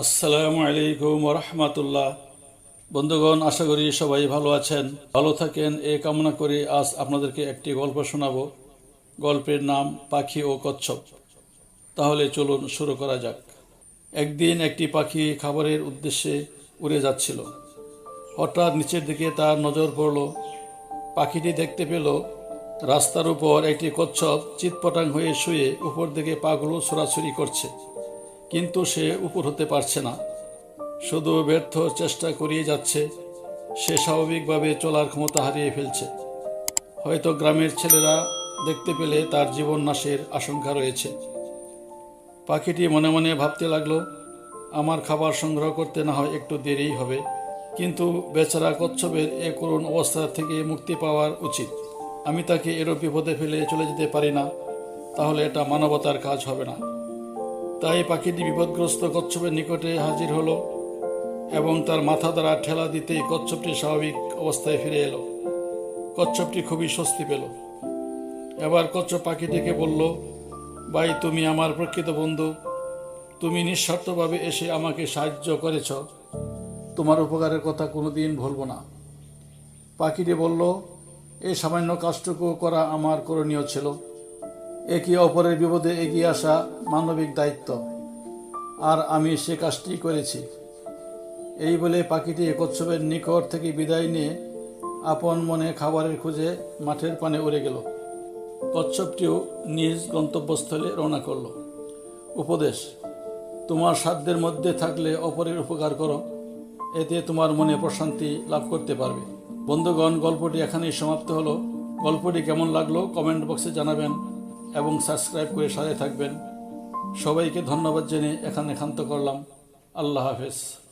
আসসালামু আলাইকুম রহমতুল্লাহ বন্ধুগণ, আশা করি সবাই ভালো আছেন। ভালো থাকেন, এ কামনা করে আজ আপনাদেরকে একটি গল্প শোনাবো। গল্পের নাম পাখি ও কচ্ছপ। তাহলে চলুন শুরু করা যাক। একদিন একটি পাখি খাবারের উদ্দেশ্যে উড়ে যাচ্ছিল। হঠাৎ নিচের দিকে তার নজর পড়ল। পাখিটি দেখতে পেল, রাস্তার উপর একটি কচ্ছপ চিৎপটাং হয়ে শুয়ে উপর দিকে পাগুলো ছোড়াছুরি করছে। কিন্তু সে উপর হতে পারছে না। শুধু ব্যর্থ চেষ্টা করিয়ে যাচ্ছে, সে স্বাভাবিকভাবে চলার ক্ষমতা হারিয়ে ফেলছে। হয়তো গ্রামের ছেলেরা দেখতে পেলে তার জীবন নাশের আশঙ্কা রয়েছে। পাখিটি মনে মনে ভাবতে লাগল, আমার খাবার সংগ্রহ করতে না হয় একটু দেরিই হবে। কিন্তু বেচারা কচ্ছপের এ করুণ অবস্থা থেকে মুক্তি পাওয়ার উচিত। আমি তাকে এরও বিপদে ফেলে চলে যেতে পারি না, তাহলে এটা মানবতার কাজ হবে না। তাই পাখিটি বিপদগ্রস্ত কচ্ছপের নিকটে হাজির হলো এবং তার মাথা দ্বারা ঠেলা দিতেই কচ্ছপটি স্বাভাবিক অবস্থায় ফিরে এলো। কচ্ছপটি খুবই স্বস্তি পেল। এবার কচ্ছপ পাখিটিকে বলল, ভাই, তুমি আমার প্রকৃত বন্ধু। তুমি নিঃস্বার্থভাবে এসে আমাকে সাহায্য করেছ। তোমার উপকারের কথা কোনোদিন ভুলব না। পাখিটি বলল এই সামান্য কাজটুকু করা আমার করণীয় ছিল। একে অপরের বিপদে এগিয়ে আসা মানবিক দায়িত্ব। আর আমি সে কাজটি করেছি। এই বলে পাখিটি কচ্ছপের নিকট থেকে বিদায় নিয়ে আপন মনে খাবারের খুঁজে মাঠের পানে উড়ে গেল। কচ্ছপটিও নিজ গন্তব্যস্থলে রওনা করল। উপদেশ, তোমার সাধ্যের মধ্যে থাকলে অপরের উপকার করো। এতে তোমার মনে প্রশান্তি লাভ করতে পারবে। বন্ধুগণ, গল্পটি এখানেই সমাপ্ত হলো। গল্পটি কেমন লাগল কমেন্ট বক্সে জানাবেন। এবং সাবস্ক্রাইব করে সাথে থাকবেন। সবাইকে ধন্যবাদ জেনে এখানে ক্ষান্ত করলাম। আল্লাহ হাফেজ।